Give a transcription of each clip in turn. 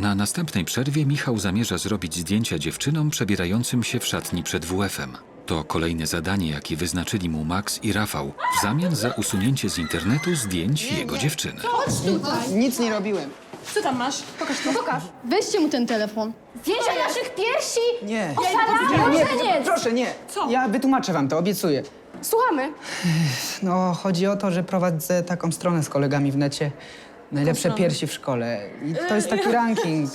Na następnej przerwie Michał zamierza zrobić zdjęcia dziewczynom przebierającym się w szatni przed WF-em. To kolejne zadanie, jakie wyznaczyli mu Max i Rafał w zamian za usunięcie z internetu zdjęć jego dziewczyny. Nic nie robiłem. Co tam masz? Pokaż to. Pokaż. Weźcie mu ten telefon. Zdjęcia naszych piersi! Nie. Oszalałam, nie, nie, proszę, nie. Co? Ja wytłumaczę wam to, obiecuję. Słuchamy. No, chodzi o to, że prowadzę taką stronę z kolegami w necie. Najlepsze piersi w szkole. I to jest taki ranking.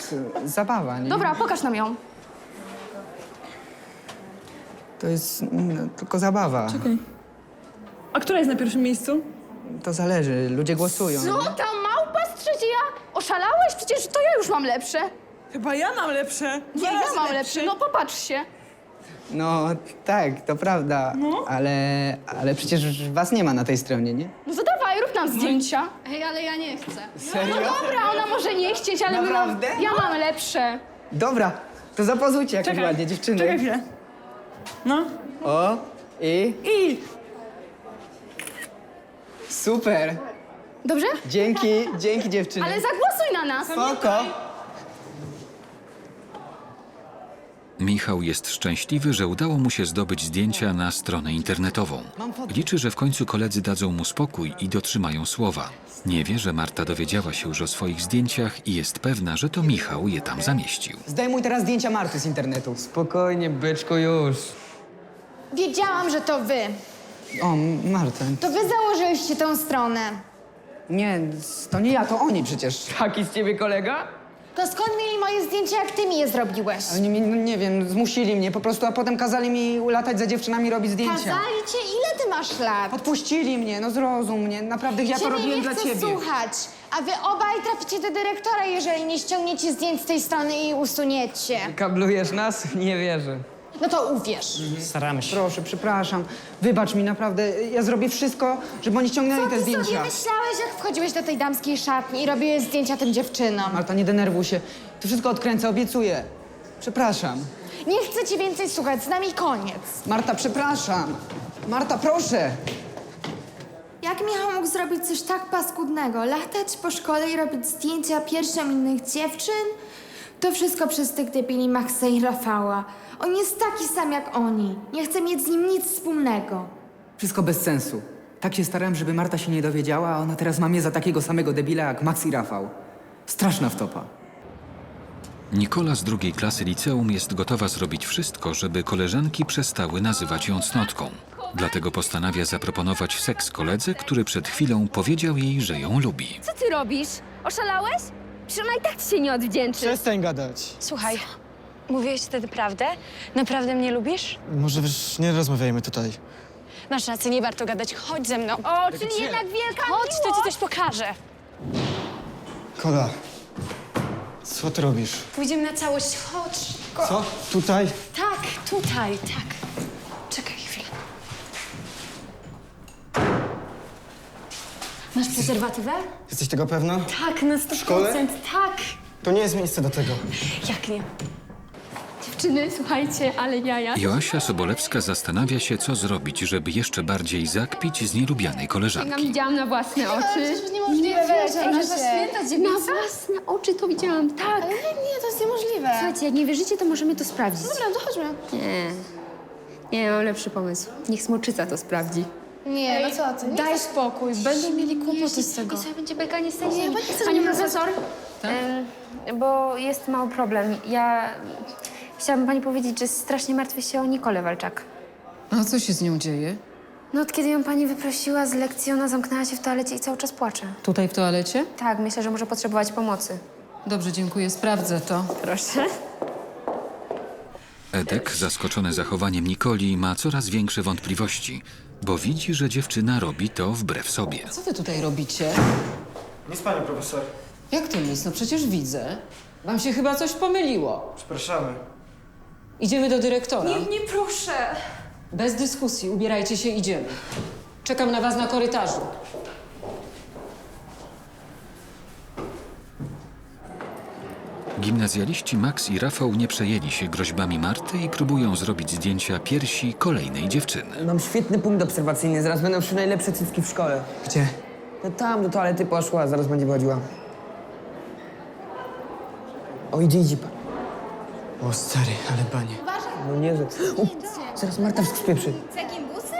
y, Zabawa, nie? Dobra, pokaż nam ją. To jest mm, tylko zabawa. A która jest na pierwszym miejscu? To zależy, ludzie głosują. Co ta małpa z? Oszalałeś? Przecież to ja już mam lepsze. Chyba ja mam lepsze. Nie, Dwa ja razy mam lepsze. No popatrz się. No, tak, to prawda. Ale, ale przecież was nie ma na tej stronie, nie? No to nam zdjęcia. Ej, ale ja nie chcę. Serio? No dobra, ona może nie chcieć, ale my mam, Naprawdę? ja mam lepsze. Dobra, to zapozujcie jakoś Czekaj. ładnie, dziewczyny. Czekaj chwilę. No. O, i I super. Dobrze? Dzięki, dzięki dziewczyny. Ale zagłosuj na nas. Spoko. Michał jest szczęśliwy, że udało mu się zdobyć zdjęcia na stronę internetową. Liczy, że w końcu koledzy dadzą mu spokój i dotrzymają słowa. Nie wie, że Marta dowiedziała się już o swoich zdjęciach i jest pewna, że to Michał je tam zamieścił. Zdejmuj teraz zdjęcia Marty z internetu. Spokojnie, byczku, już. Wiedziałam, że to wy. O, Marta. To wy założyliście tą stronę. Nie, to nie ja, to oni przecież. Taki z ciebie kolega? To skąd mieli moje zdjęcia, jak ty mi je zrobiłeś? Oni mi, no nie wiem, zmusili mnie po prostu, a potem kazali mi latać za dziewczynami robić zdjęcia. Kazali cię? Ile ty masz lat? Podpuścili mnie, no zrozum mnie. Naprawdę ja to Ciebie robiłem nie dla chcę ciebie. słuchać. A wy obaj traficie do dyrektora, jeżeli nie ściągniecie zdjęć z tej strony i usuniecie. Kablujesz nas? Nie wierzę. No to uwierz. Staramy się. Proszę, przepraszam. Wybacz mi, naprawdę. Ja zrobię wszystko, żeby oni ściągnęli Co te ty sobie zdjęcia. myślałeś, jak wchodziłeś do tej damskiej szatni i robiłeś zdjęcia tym dziewczynom? Marta, nie denerwuj się. To wszystko odkręcę, obiecuję. Przepraszam. Nie chcę ci więcej słuchać, z nami koniec. Marta, przepraszam. Marta, proszę. Jak Michał mógł zrobić coś tak paskudnego? Latać po szkole i robić zdjęcia piersiom innych dziewczyn? To wszystko przez tych debili Maxa i Rafała. On jest taki sam jak oni. Nie chcę mieć z nim nic wspólnego. Wszystko bez sensu. Tak się starałem, żeby Marta się nie dowiedziała, a ona teraz ma mnie za takiego samego debila jak Max i Rafał. Straszna wtopa. Nikola z drugiej klasy liceum jest gotowa zrobić wszystko, żeby koleżanki przestały nazywać ją cnotką. Dlatego postanawia zaproponować seks koledze, który przed chwilą powiedział jej, że ją lubi. Co ty robisz? Oszalałeś? Przecież ona i tak ci się nie odwdzięczy. Przestań gadać. Słuchaj, mówiłeś wtedy prawdę? Naprawdę mnie lubisz? Może już nie rozmawiajmy tutaj. Masz rację, nie warto gadać. Chodź ze mną. O, czyli jednak wielka Chodź, to ci miłość. coś pokażę. Kola, co ty robisz? Pójdziemy na całość. Chodź. Co? Tutaj? Tak, tutaj, tak. Czekaj chwilę. Masz prezerwatywę? Jesteś tego pewna? Tak, na 100%. szkole? Tak. To nie jest miejsce do tego. Jak nie? Dziewczyny, słuchajcie, ale jaja. Joasia Sobolewska zastanawia się, co zrobić, żeby jeszcze bardziej zakpić z nielubianej Ja koleżanki. widziałam na własne oczy. jest niemożliwe, na święta dziewica? Na własne oczy to widziałam, tak. Ale nie, to jest niemożliwe. Słuchajcie, jak nie wierzycie, to możemy to sprawdzić. Dobra, to chodźmy. Nie. Nie, mam lepszy pomysł. Niech smoczyca to sprawdzi. Nie, no co ty? Nie Daj spokój, będą mieli kłopoty z tego. I co, będzie beka nie stanie? Nie, bo nie chcę, Pani profesor? Em, bo jest mały problem. Ja chciałabym pani powiedzieć, że strasznie martwię się o Nikolę Walczak. A co się z nią dzieje? No od kiedy ją pani wyprosiła z lekcji, ona zamknęła się w toalecie i cały czas płacze. Tutaj w toalecie? Tak, myślę, że może potrzebować pomocy. Dobrze, dziękuję, sprawdzę to. Proszę. Edek, zaskoczony zachowaniem Nikoli, ma coraz większe wątpliwości, bo widzi, że dziewczyna robi to wbrew sobie. Co wy tutaj robicie? Nic, pani profesor. Jak to nic? No przecież widzę. Wam się chyba coś pomyliło. Przepraszamy. Idziemy do dyrektora. Nie, nie proszę. Bez dyskusji, ubierajcie się, idziemy. Czekam na was na korytarzu. Gimnazjaliści Max i Rafał nie przejęli się groźbami Marty i próbują zrobić zdjęcia piersi kolejnej dziewczyny. Mam świetny punkt obserwacyjny, zaraz będą szły najlepsze cycki w szkole. Gdzie? No tam, do toalety poszła, zaraz będzie wychodziła. O, idzie, idzie pan. O stary, ale panie. No nie, że... O, zaraz Marta spieprzy. Z jakim busy?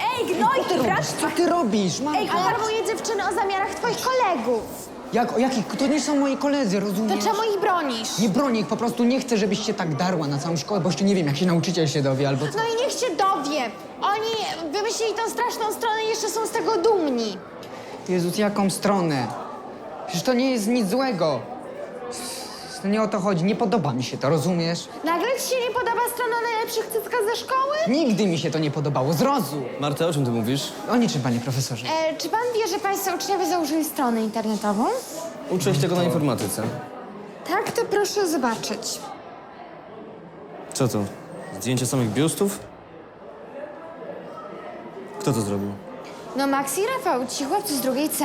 Ej, gnoj, brać! Co ty robisz? Mam... Ej, alarmuję dziewczyny o zamiarach twoich kolegów. Jak, o jakich? To nie są moi koledzy, To rozumiesz? czemu ich bronisz? Nie bronię ich, po prostu nie chcę, żebyś się tak darła na całą szkołę, bo jeszcze nie wiem, jak się nauczyciel się dowie albo co. No i niech się dowie. Oni wymyślili tą straszną stronę i jeszcze są z tego dumni. Jezus, jaką stronę? Przecież to nie jest nic złego. To nie o to chodzi, nie podoba mi się to, rozumiesz? Nagle ci się nie podoba strona najlepszych cycka ze szkoły? Nigdy mi się to nie podobało, zrozum. Marta, o czym ty mówisz? O niczym, panie profesorze. E, czy pan wie, że państwo uczniowie założyli stronę internetową? Uczę się tego na informatyce. Tak, to proszę zobaczyć. Co to? Zdjęcie samych biustów? Kto to zrobił? No Max i Rafał, ci chłopcy z drugiej C.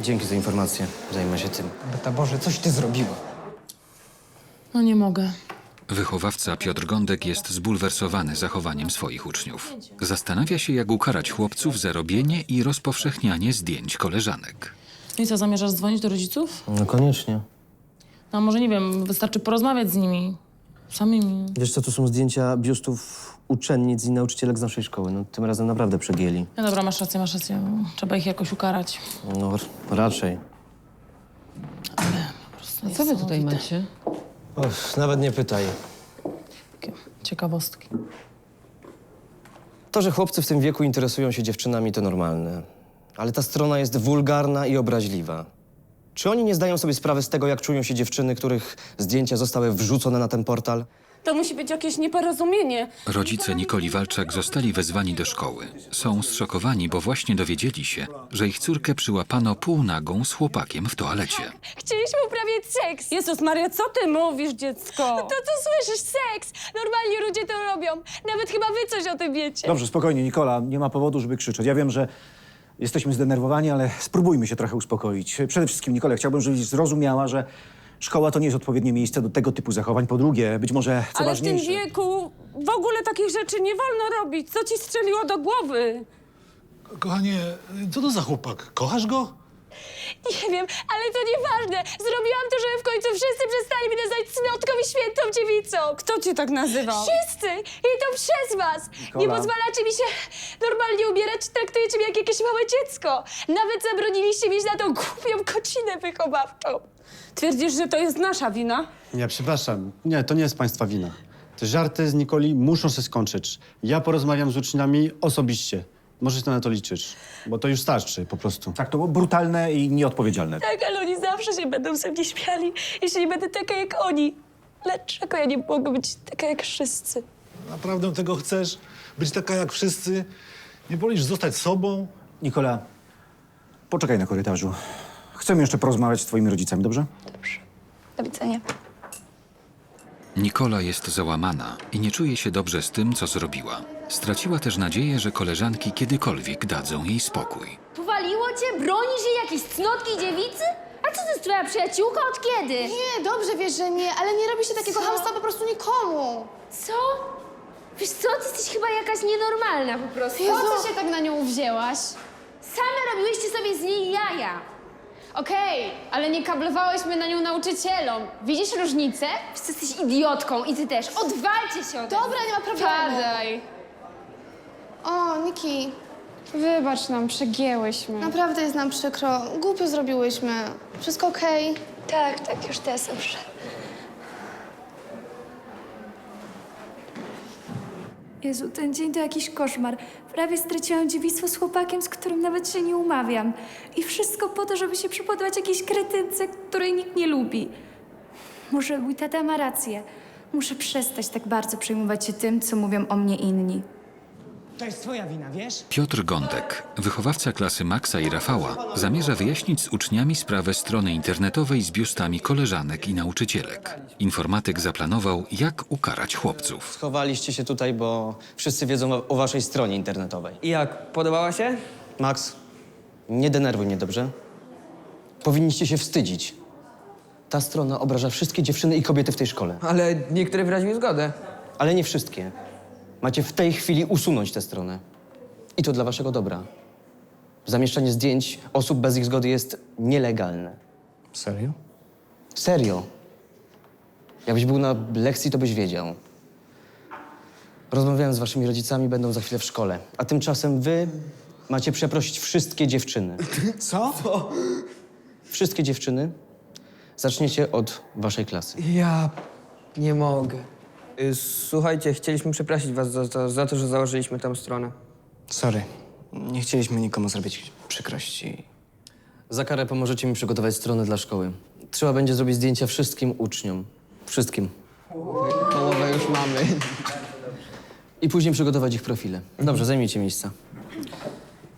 Dzięki za informację. Zajmę się tym. Beta Boże, coś ty zrobiła. No nie mogę. Wychowawca Piotr Gądek jest zbulwersowany zachowaniem swoich uczniów. Zastanawia się, jak ukarać chłopców za robienie i rozpowszechnianie zdjęć koleżanek. I co, zamierzasz dzwonić do rodziców? No koniecznie. No może nie wiem, wystarczy porozmawiać z nimi. Samymi. Wiesz co, to są zdjęcia biustów uczennic i nauczycielek z naszej szkoły. No tym razem naprawdę przegięli. No dobra, masz rację, masz rację. Trzeba ich jakoś ukarać. No r- raczej. Co wy tutaj macie? Och, nawet nie pytaj. Ciekawostki. To, że chłopcy w tym wieku interesują się dziewczynami, to normalne. Ale ta strona jest wulgarna i obraźliwa. Czy oni nie zdają sobie sprawy z tego, jak czują się dziewczyny, których zdjęcia zostały wrzucone na ten portal? To musi być jakieś nieporozumienie. Rodzice Nikoli Walczak zostali wezwani do szkoły. Są zszokowani, bo właśnie dowiedzieli się, że ich córkę przyłapano półnagą z chłopakiem w toalecie. Chcieliśmy uprawiać seks. Jezus Maria, co ty mówisz, dziecko? To co słyszysz? Seks! Normalni ludzie to robią. Nawet chyba wy coś o tym wiecie. Dobrze, spokojnie, Nikola. Nie ma powodu, żeby krzyczeć. Ja wiem, że jesteśmy zdenerwowani, ale spróbujmy się trochę uspokoić. Przede wszystkim, Nikola, chciałbym, żebyś zrozumiała, że szkoła to nie jest odpowiednie miejsce do tego typu zachowań. Po drugie, być może co Ale w tym ważniejsze... wieku w ogóle takich rzeczy nie wolno robić. Co ci strzeliło do głowy? Kochanie, co to za chłopak? Kochasz go? Nie wiem, ale to nieważne. Zrobiłam to, żeby w końcu wszyscy przestali mnie nazywać cnotką i świętą dziewicą. Kto cię tak nazywał? Wszyscy! I to przez was! Nie Nikola. pozwalacie mi się normalnie ubierać, traktujecie mnie jak jakieś małe dziecko. Nawet zabroniliście mi iść na tą głupią kocinę wychowawczą. Twierdzisz, że to jest nasza wina? Nie, przepraszam. Nie, to nie jest państwa wina. Te żarty z Nikoli muszą się skończyć. Ja porozmawiam z uczniami osobiście. Możecie na to liczyć, bo to już starczy po prostu. Tak, to było brutalne i nieodpowiedzialne. Tak, ale oni zawsze się będą ze mnie śmiali, jeśli nie będę taka jak oni. Dlaczego ja nie mogę być taka jak wszyscy? Naprawdę tego chcesz? Być taka jak wszyscy? Nie wolisz zostać sobą? Nikola, poczekaj na korytarzu. Chcemy jeszcze porozmawiać z twoimi rodzicami, dobrze? Do widzenia. Nikola jest załamana i nie czuje się dobrze z tym, co zrobiła. Straciła też nadzieję, że koleżanki kiedykolwiek dadzą jej spokój. Powaliło cię? Bronisz jej jakiejś cnotki dziewicy? A co to jest twoja przyjaciółka? Od kiedy? Nie, dobrze wiesz, że nie, ale nie robi się takiego hamstwa po prostu nikomu. Co? Wiesz co, ty jesteś chyba jakaś nienormalna po prostu. Jezu. Po co się tak na nią wzięłaś? Same robiłyście sobie z niej jaja. Okej, ale nie kablowałyśmy na nią nauczycielom. Widzisz różnicę? Wiesz co, jesteś idiotką i ty też. Odwalcie się ode mnie. Dobra, nie ma problemu. Padaj. O, Niki, Wybacz nam, przegięłyśmy. naprawdę jest nam przykro. Głupio zrobiłyśmy. Wszystko okej? Tak, tak, już teraz dobrze. Jezu, ten dzień to jakiś koszmar. Prawie straciłam dziewictwo z chłopakiem, z którym nawet się nie umawiam. I wszystko po to, żeby się przypodobać jakiejś kretynce, której nikt nie lubi. Może mój tata ma rację. Muszę przestać tak bardzo przejmować się tym, co mówią o mnie inni. To jest twoja wina, wiesz? Piotr Gądek, wychowawca klasy Maxa i Rafała, zamierza wyjaśnić z uczniami sprawę strony internetowej z biustami koleżanek i nauczycielek. Informatyk zaplanował, jak ukarać chłopców. Schowaliście się tutaj, bo wszyscy wiedzą o, o waszej stronie internetowej. I jak, podobała się? Max, nie denerwuj mnie, dobrze? Powinniście się wstydzić. Ta strona obraża wszystkie dziewczyny i kobiety w tej szkole. Ale niektóre wyraziły zgodę. Ale nie wszystkie. Macie w tej chwili usunąć tę stronę. I to dla waszego dobra. Zamieszczanie zdjęć osób bez ich zgody jest nielegalne. Serio? Serio. Jakbyś był na lekcji, to byś wiedział. Rozmawiałem z waszymi rodzicami, będą za chwilę w szkole. A tymczasem wy macie przeprosić wszystkie dziewczyny. Co? Wszystkie dziewczyny. Zaczniecie od waszej klasy. Ja nie mogę. Y, Słuchajcie, chcieliśmy przeprosić was za, za, za to, że założyliśmy tę stronę. Sorry. Nie chcieliśmy nikomu zrobić przykrości. Za karę pomożecie mi przygotować stronę dla szkoły. Trzeba będzie zrobić zdjęcia wszystkim uczniom. Wszystkim. Połowę już mamy. I później przygotować ich profile. Dobrze, zajmijcie miejsca.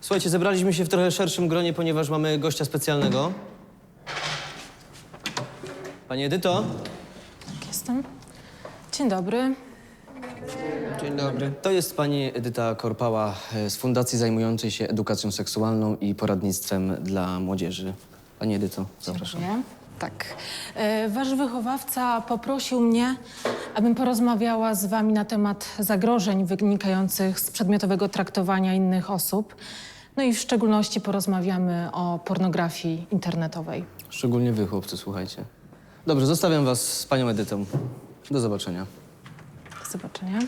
Słuchajcie, zebraliśmy się w trochę szerszym gronie, ponieważ mamy gościa specjalnego. Pani Edyto, Jestem. Dzień dobry. Dzień dobry. to jest pani Edyta Korpała e, z fundacji zajmującej się edukacją seksualną i poradnictwem dla młodzieży. Pani Edyto, zapraszam. Nie? Tak. E, Wasz wychowawca poprosił mnie, abym porozmawiała z wami na temat zagrożeń wynikających z przedmiotowego traktowania innych osób. No i w szczególności porozmawiamy o pornografii internetowej. Szczególnie wy, chłopcy, słuchajcie. Dobrze, zostawiam was z panią Edytą. Do zobaczenia. Do zobaczenia.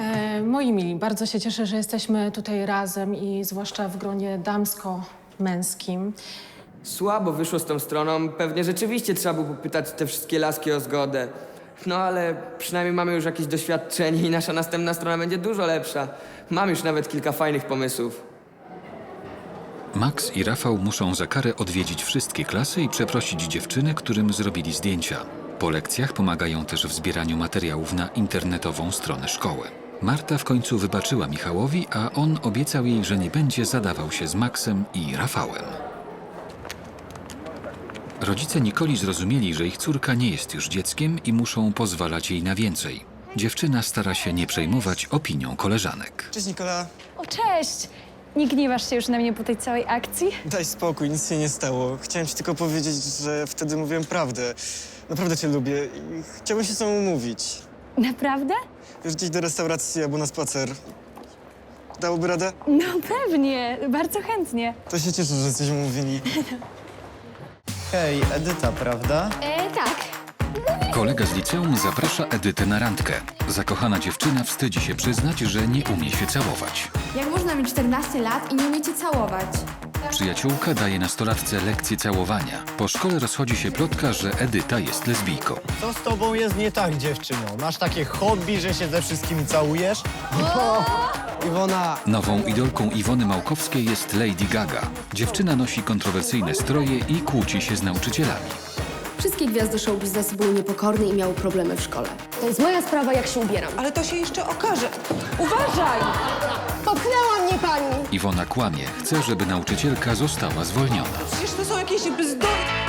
E, moi mili, bardzo się cieszę, że jesteśmy tutaj razem i zwłaszcza w gronie damsko-męskim. Słabo wyszło z tą stroną. Pewnie rzeczywiście trzeba było popytać te wszystkie laski o zgodę. No ale przynajmniej mamy już jakieś doświadczenie i nasza następna strona będzie dużo lepsza. Mam już nawet kilka fajnych pomysłów. Max i Rafał muszą za karę odwiedzić wszystkie klasy i przeprosić dziewczyny, którym zrobili zdjęcia. Po lekcjach pomagają też w zbieraniu materiałów na internetową stronę szkoły. Marta w końcu wybaczyła Michałowi, a on obiecał jej, że nie będzie zadawał się z Maxem i Rafałem. Rodzice Nikoli zrozumieli, że ich córka nie jest już dzieckiem i muszą pozwalać jej na więcej. Dziewczyna stara się nie przejmować opinią koleżanek. Cześć Nikola, O, cześć! Nie gniewasz się już na mnie po tej całej akcji? daj spokój, nic się nie stało. Chciałem ci tylko powiedzieć, że wtedy mówiłem prawdę. Naprawdę cię lubię i chciałbym się z tobą umówić. Naprawdę? Wiesz, gdzieś do restauracji albo na spacer. Dałoby radę? No pewnie, bardzo chętnie. To się cieszę, że jesteśmy umówieni. Hej, Edyta, prawda? E, tak. Kolega z liceum zaprasza Edytę na randkę. Zakochana dziewczyna wstydzi się przyznać, że nie umie się całować. Jak można mieć 14 lat i nie umiecie całować? Przyjaciółka daje nastolatce lekcję całowania. Po szkole rozchodzi się plotka, że Edyta jest lesbijką. Co z tobą jest nie tak, dziewczyno? Masz takie hobby, że się ze wszystkimi całujesz? Iwona, Nową idolką Iwony Małkowskiej jest Lady Gaga. Dziewczyna nosi kontrowersyjne stroje i kłóci się z nauczycielami. Wszystkie gwiazdy show biznesu były niepokorne i miały problemy w szkole. To jest moja sprawa, jak się ubieram. Ale to się jeszcze okaże. Uważaj! Popchnęła mnie pani! Iwona kłamie, chce, żeby nauczycielka została zwolniona. Przecież to są jakieś bzdury.